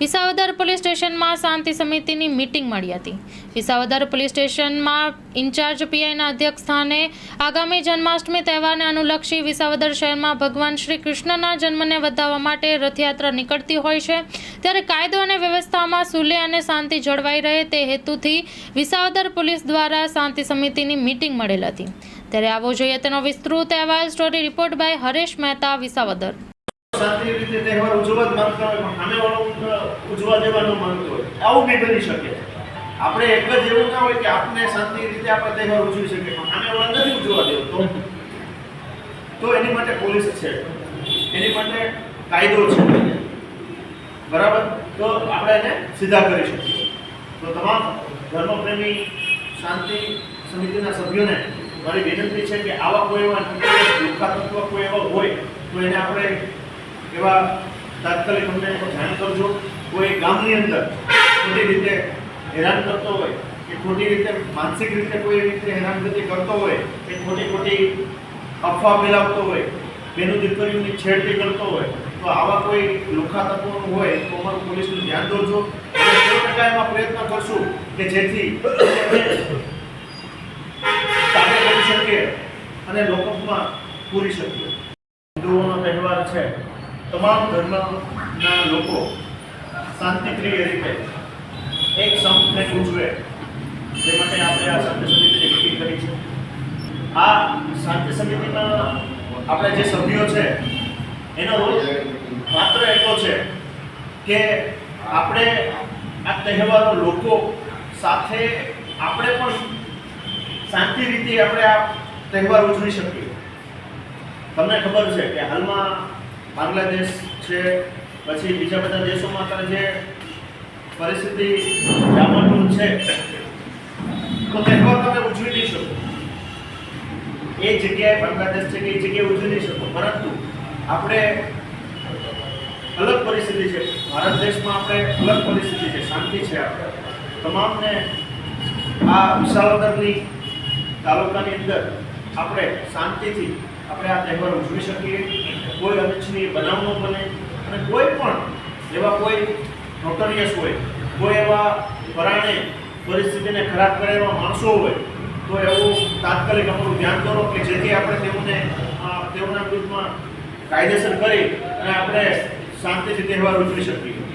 Visavadar police સ્ટેશનમાં શાંતિ સમિતિની meeting મળી હતી. વિસાવદર પોલીસ સ્ટેશનમાં ઇન્ચાર્જ પીઆઈના અધ્યક્ષ સ્થાને આગામી જન્માષ્ટમી તહેવારને અનુલક્ષી વિસાવદર શહેરમાં ભગવાન શ્રી કૃષ્ણના જન્મને વધાવવા માટે રથયાત્રા નીકળતી હોય છે. ત્યારે કાયદો અને વ્યવસ્થામાં સુલે અને શાંતિ જળવાઈ રહે તે હેતુથી વિસાવદર પોલીસ દ્વારા શાંતિ સમિતિની મીટિંગ મળેલ હતી. ત્યારે આવો જોઈએ તેનો વિસ્તૃત અહેવાલ story report by Haresh Mehta Visavadar. શાંતિ રીતે તહેવાર ઉજવવા જ માંગતા હોય, પણ સામેવાળો ઉજવવા દેવા ન હોય. આવું બી બની શકે. આપણે એક જ એવું ના હોય કે આપણે શાંતિ રીતે આપણે તહેવાર ઉજવી શકીએ, પણ સામેવાળા નથી ઉજવવા દેવો તો. એની માટે પોલીસ છે. એની માટે કાયદો છે. બરાબર? તો આપણે એને સીધા કરી શકીએ. તો તમામ ધર્મપ્રેમી શાંતિ સમિતિના સભ્યોને મારી વિનંતી છે કે આવા કોઈ એવા દુઃખા કોઈ એવા હોય, તો એને આપણે એવા તાત્કાલિક અમને જાણ કરજો. કોઈ ગામની અંદર ખોટી રીતે હેરાન કરતો હોય, કે ખોટી રીતે માનસિક રીતે કોઈ રીતે હેરાનગતિ કરતો હોય, કે ખોટી ખોટી અફવા ફેલાવતો હોય, બેનું દીકરીઓની છેડતી કરતો હોય, તો આવા કોઈ લોખા તત્વોનું હોય તો અમારું પોલીસનું ધ્યાન દોરજો. એમાં પ્રયત્ન કરશું કે જેથી કાર્ય કરી શકીએ અને લોકોમાં પૂરી શકીએ. હિન્દુઓનો તહેવાર છે. તમામ ધર્મના લોકો શાંતિપ્રિય રીતે એક સંપને ઉજવે તે માટે આપણે આ શાંતિ સમિતિની મીટિંગ કરી છે. આ શાંતિ સમિતિના આપણે જે સભ્યો છે, એનો રોલ માત્ર એટલો છે કે આપણે આ તહેવારો લોકો સાથે આપણે પણ શાંતિ રીતે આપણે આ તહેવાર ઉજવી શકીએ. તમને ખબર છે કે હાલમાં બાંગ્લાદેશ છે, પછી બીજા બધા દેશોમાં અત્યારે જે પરિસ્થિતિ જામવાનું છે, તો તહેવાર તમે ઉજવી નહીં શકો. એ જગ્યાએ બાંગ્લાદેશ છે કે એ જગ્યાએ ઉજવી નહીં શકો. પરંતુ આપણે અલગ પરિસ્થિતિ છે. ભારત દેશમાં આપણે અલગ પરિસ્થિતિ છે. શાંતિ છે આપણે. તમામને આ વિશાળનગરની તાલુકાની અંદર આપણે શાંતિથી આપણે આ તહેવાર ઉજવી શકીએ કોઈ અનિચ્છનીય બનાવ ન બને અને કોઈ પણ એવા કોઈ નોટરિયસ હોય, કોઈ એવા પરાણે પરિસ્થિતિને ખરાબ કરે એવા માણસો હોય, તો એવું તાત્કાલિક અમારું ધ્યાન કરો કે જેથી આપણે તેઓને તેઓના વિરુદ્ધમાં કાયદેસર કરી અને આપણે શાંતિથી તહેવાર ઉજવી શકીએ.